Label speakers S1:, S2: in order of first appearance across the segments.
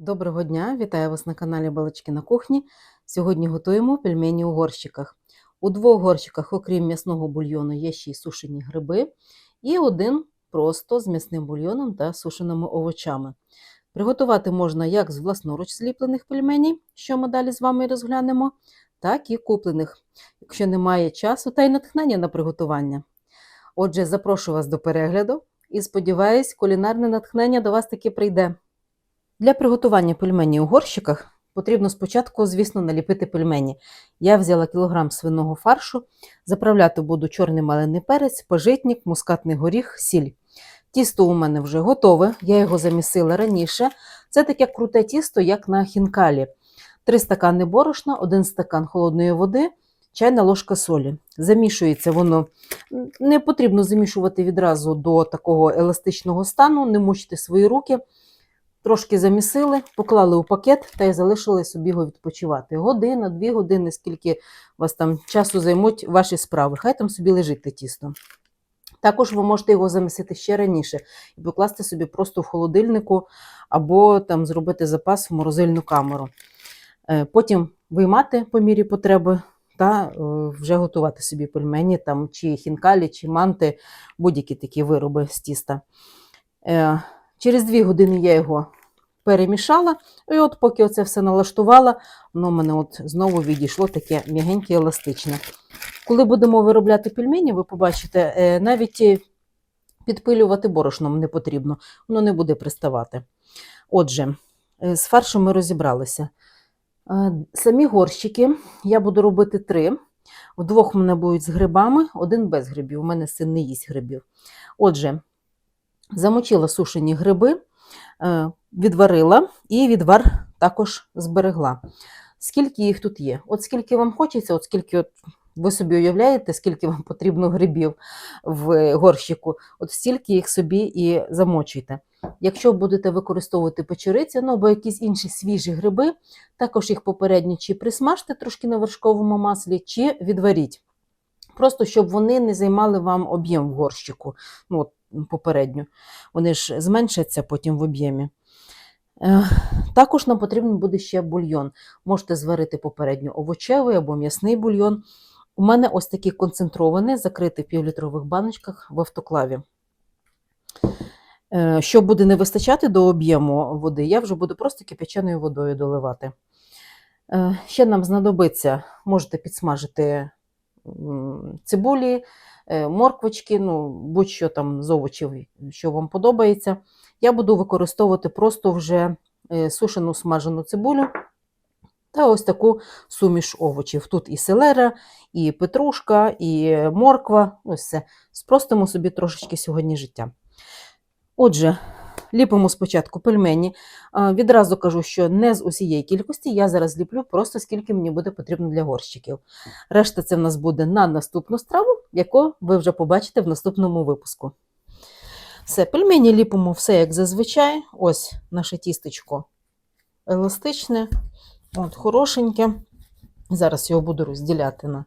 S1: Доброго дня! Вітаю вас на каналі Балачки на кухні. Сьогодні готуємо пельмені у горщиках. У двох горщиках, окрім м'ясного бульйону, є ще й сушені гриби, і один просто з м'ясним бульйоном та сушеними овочами. Приготувати можна як з власноруч зліплених пельменей, що ми далі з вами розглянемо, так і куплених, якщо немає часу та й натхнення на приготування. Отже, запрошую вас до перегляду і сподіваюсь, кулінарне натхнення до вас таки прийде. Для приготування пельменів у горщиках потрібно спочатку, звісно, наліпити пельмені. Я взяла кілограм свиного фаршу, заправляти буду чорний малений перець, пожитник, мускатний горіх, сіль. Тісто у мене вже готове, я його замісила раніше. Це таке круте тісто, як на хінкалі. 3 стакани борошна, 1 стакан холодної води, чайна ложка солі. Замішується воно. Не потрібно замішувати відразу до такого еластичного стану, не мучити свої руки. Трошки замісили, поклали у пакет та й залишили собі його відпочивати. Година, дві години, скільки вас там часу займуть ваші справи. Хай там собі лежить те тісто. Також ви можете його замісити ще раніше і покласти собі просто в холодильнику або там зробити запас в морозильну камеру. Е, Потім виймати по мірі потреби та е, вже готувати собі пельмені, там, чи хінкалі, чи манти, будь-які такі вироби з тіста. Через дві години я його перемішала, і от поки оце все налаштувала, воно в мене от знову відійшло таке м'ягеньке еластичне. Коли будемо виробляти пельмені, ви побачите, е, навіть е, підпилювати борошном не потрібно, воно не буде приставати. Отже, е, з фаршем ми розібралися. Самі горщики я буду робити три. Вдвох мене будуть з грибами, один без грибів. У мене син не їсть грибів. Отже, замочила сушені гриби, е, відварила і відвар також зберегла. Скільки їх тут є? От скільки вам хочеться, от скільки от ви собі уявляєте, скільки вам потрібно грибів в горщику, от стільки їх собі і замочуйте. Якщо будете використовувати печериці, ну або якісь інші свіжі гриби, також їх попередньо чи присмажте трошки на вершковому маслі, чи відваріть. Просто щоб вони не займали вам об'єм в горщику. Ну, от, попередньо. Вони ж зменшаться потім в об'ємі. Е, Також нам потрібен буде ще бульйон. Можете зварити попередньо овочевий або м'ясний бульйон. У мене ось такий концентрований, закритий в півлітрових баночках в автоклаві. Е, Що буде не вистачати до об'єму води, я вже буду просто кипяченою водою доливати. Е, Ще нам знадобиться, можете підсмажити цибулі, морквочки, ну, будь-що там з овочів, що вам подобається. Я буду використовувати просто вже е, сушену смажену цибулю та ось таку суміш овочів. Тут і селера, і петрушка, і морква. Ось все. Спростимо собі трошечки сьогодні життя. Отже, ліпимо спочатку пельмені. Відразу кажу, що не з усієї кількості, я зараз ліплю просто скільки мені буде потрібно для горщиків. Решта це в нас буде на наступну страву, яку ви вже побачите в наступному випуску. Все, пельмені ліпимо все як зазвичай. Ось наше тістечко еластичне, от, хорошеньке. Зараз його буду розділяти на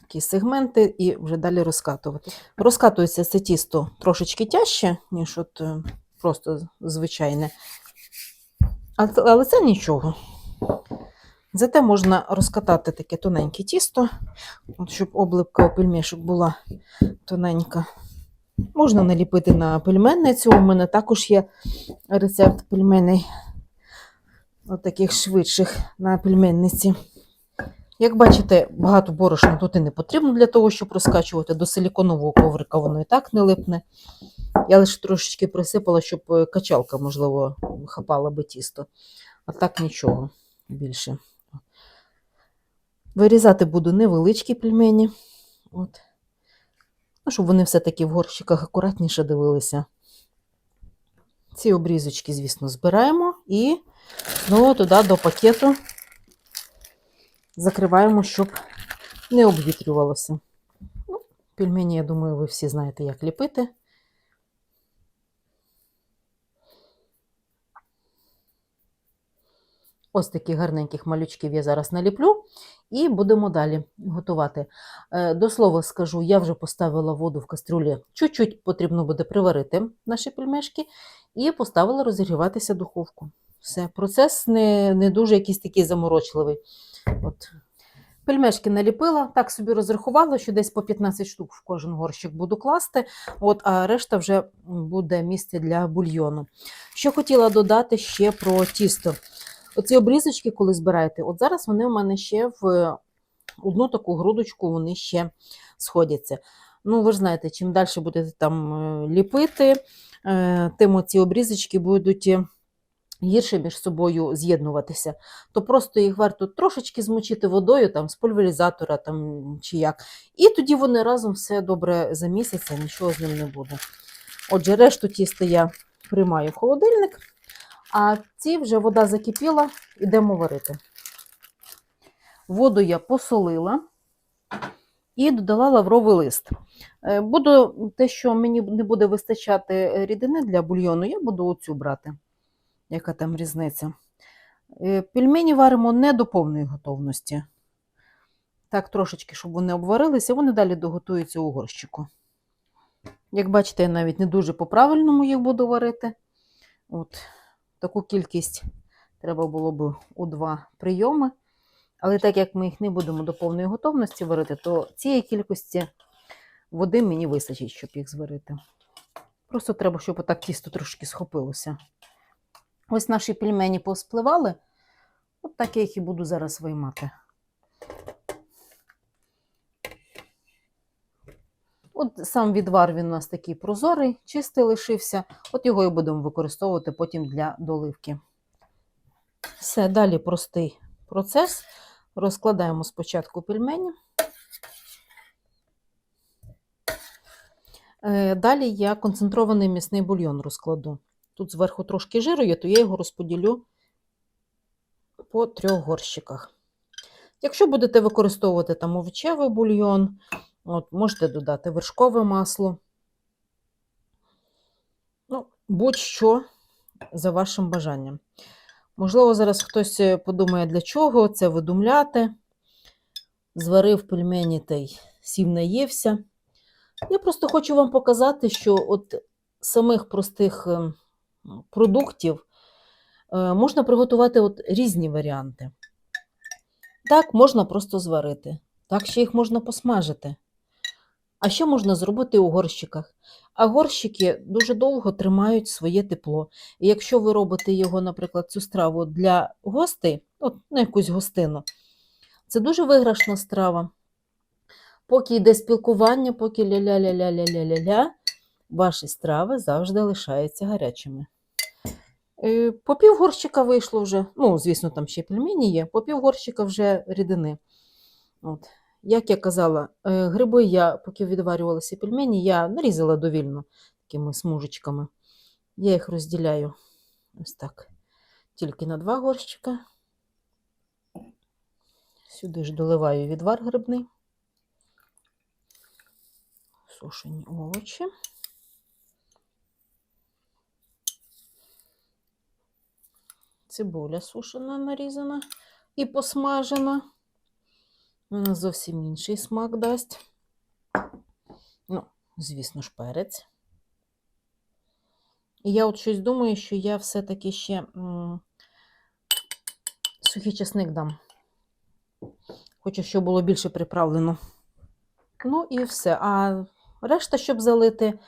S1: такі сегменти і вже далі розкатувати. Розкатується це тісто трошечки тяжче, ніж от е, просто звичайне. Але це нічого. Зате можна розкатати таке тоненьке тісто, от щоб облипка у пельмешок була тоненька. Можна наліпити на пельменницю. У мене також є рецепт пельменей, от таких швидших на пельменниці. Як бачите, багато борошна тут і не потрібно для того, щоб розкачувати. До силіконового коврика воно і так не липне. Я лише трошечки присипала, щоб е, качалка, можливо, хапала би тісто. А так нічого більше. Вирізати буду невеличкі пельмені. От. Ну, щоб вони все-таки в горщиках акуратніше дивилися. Ці обрізочки, звісно, збираємо і знову туди до пакету закриваємо, щоб не обвітрювалося. Ну, пельмені, я думаю, ви всі знаєте, як ліпити. Ось таких гарненьких малючків я зараз наліплю і будемо далі готувати. Е, До слова скажу, я вже поставила воду в кастрюлі, чуть-чуть потрібно буде приварити наші пельмешки, і поставила розігріватися духовку. Все, процес не, не дуже якийсь такий заморочливий. От. Пельмешки наліпила, так собі розрахувала, що десь по 15 штук в кожен горщик буду класти, от, а решта вже буде місце для бульйону. Що хотіла додати ще про тісто. Оці обрізочки, коли збираєте, от зараз вони у мене ще в одну таку грудочку вони ще сходяться. Ну, ви ж знаєте, чим далі будете там е, ліпити, е, тим ці обрізочки будуть е, гірше між собою з'єднуватися. То просто їх варто трошечки змочити водою там, з пульверізатора там, чи як. І тоді вони разом все добре замісяться, нічого з ним не буде. Отже, решту тіста я приймаю в холодильник, а ці вже вода закипіла, йдемо варити. Воду я посолила і додала лавровий лист. Е, Буду те, що мені не буде вистачати рідини для бульйону, я буду оцю брати. Яка там різниця? Е, Пельмені варимо не до повної готовності. Так, трошечки, щоб вони обварилися, вони далі доготуються у горщику. Як бачите, я навіть не дуже по-правильному їх буду варити. От, таку кількість треба було б у два прийоми. Але так як ми їх не будемо до повної готовності варити, то цієї кількості води мені вистачить, щоб їх зварити. Просто треба, щоб отак тісто трошки схопилося. Ось наші пельмені повспливали. От так я їх і буду зараз виймати. От сам відвар він у нас такий прозорий, чистий лишився. От його і будемо використовувати потім для доливки. Все, далі простий процес. Розкладаємо спочатку пельмені. Е, Далі я концентрований м'ясний бульйон розкладу. Тут зверху трошки жиру є, то я його розподілю по трьох горщиках. Якщо будете використовувати там овочевий бульйон, от, можете додати вершкове масло. Ну, будь-що за вашим бажанням. Можливо, зараз хтось е, подумає, для чого це видумляти. Зварив пельмені та й сів наївся. Я просто хочу вам показати, що от самих простих ем, продуктів е, можна приготувати от різні варіанти. Так, можна просто зварити, так ще їх можна посмажити. А що можна зробити у горщиках? А горщики дуже довго тримають своє тепло. І якщо ви робите його, наприклад, цю страву для гостей, от, на якусь гостину, це дуже виграшна страва. Поки йде спілкування, поки ля-ля-ля-ля-ля-ля-ля-ля, ваші страви завжди лишаються гарячими. Е, По пів горщика вийшло вже, ну, звісно, там ще пельмені є, по пів горщика вже рідини. От. Як я казала, е, гриби я, поки відварювалися пельмені, я нарізала довільно такими смужечками. Я їх розділяю ось так. Тільки на два горщика. Сюди ж доливаю відвар грибний. Сушені овочі. Цибуля сушена, нарізана і посмажена. Зовсім інший смак дасть. Ну, звісно ж, перець. І я от щось думаю, що я все-таки ще м, сухий чесник дам. Хочу, щоб було більше приправлено. Ну і все. А решта, щоб залити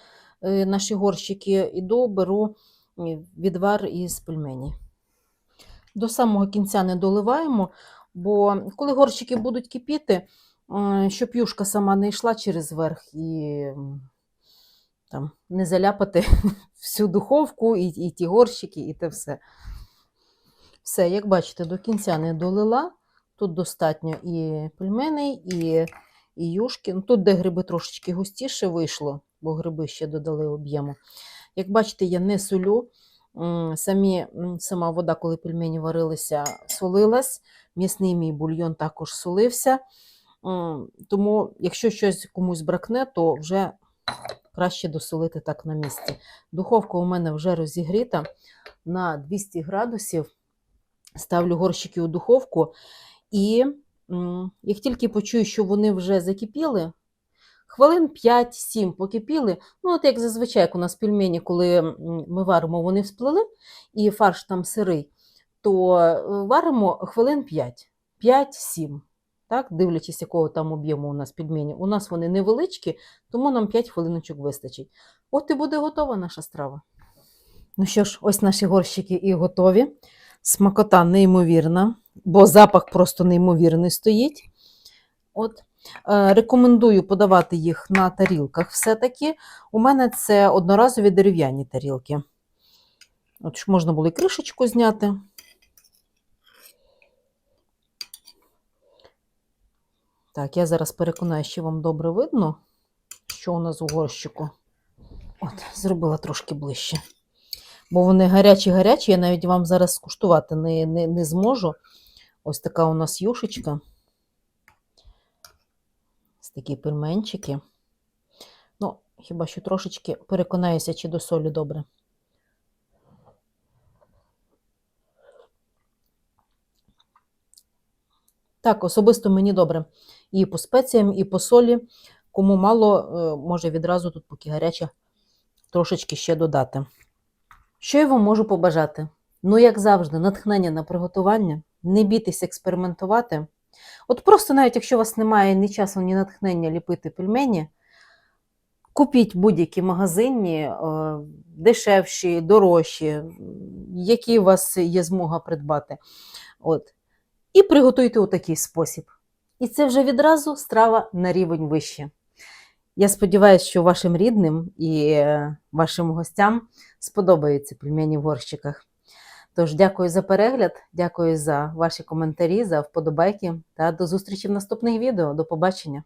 S1: е, наші горщики, іду, беру відвар із пельменей. До самого кінця не доливаємо, бо коли горщики будуть кипіти, е, щоб юшка сама не йшла через верх і там, не заляпати всю духовку, і, і ті горщики, і те все. Все, як бачите, до кінця не долила. Тут достатньо і пельменей, і, і юшки. Ну, Тут, де гриби трошечки густіше вийшло, бо гриби ще додали об'єму. Як бачите, я не солю. Самі, сама вода, коли пельмені варилися, солилась. М'ясний мій бульйон також солився. Тому, якщо щось комусь бракне, то вже краще досолити так на місці. Духовка у мене вже розігріта на 200 градусів. Ставлю горщики у духовку. І як тільки почую, що вони вже закипіли, хвилин 5-7 покипіли. Ну, от як зазвичай, як у нас пельмені, коли ми варимо, вони всплили, і фарш там сирий. то е, варимо хвилин 5, 5-7. Так, дивлячись, якого там об'єму у нас пельмені. У нас вони невеличкі, тому нам 5 хвилиночок вистачить. От і буде готова наша страва. Ну що ж, ось наші горщики і готові. Смакота неймовірна, бо запах просто неймовірний стоїть. От. Е, Рекомендую подавати їх на тарілках все-таки. У мене це одноразові дерев'яні тарілки. От можна було і кришечку зняти. Так, я зараз переконаю, що вам добре видно, що у нас у горщику. От, зробила трошки ближче. Бо вони гарячі-гарячі, я навіть вам зараз скуштувати не, не, не зможу. Ось така у нас юшечка. Ось такі пельменчики. Ну, хіба що трошечки переконаюся, чи до солі добре. Так, особисто мені добре. І по спеціям, і по солі. Кому мало, е, може відразу тут, поки гаряче, трошечки ще додати. Що я вам можу побажати? Ну, як завжди, натхнення на приготування, не бійтесь експериментувати. От просто навіть якщо у вас немає ні часу, ні натхнення ліпити пельмені, купіть будь-які магазинні, е, дешевші, дорожчі, які у вас є змога придбати. От. І приготуйте у такий спосіб. І це вже відразу страва на рівень вище. Я сподіваюся, що вашим рідним і е, вашим гостям сподобаються пельмені в горщиках. Тож, дякую за перегляд, дякую за ваші коментарі, за вподобайки та до зустрічі в наступних відео. До побачення!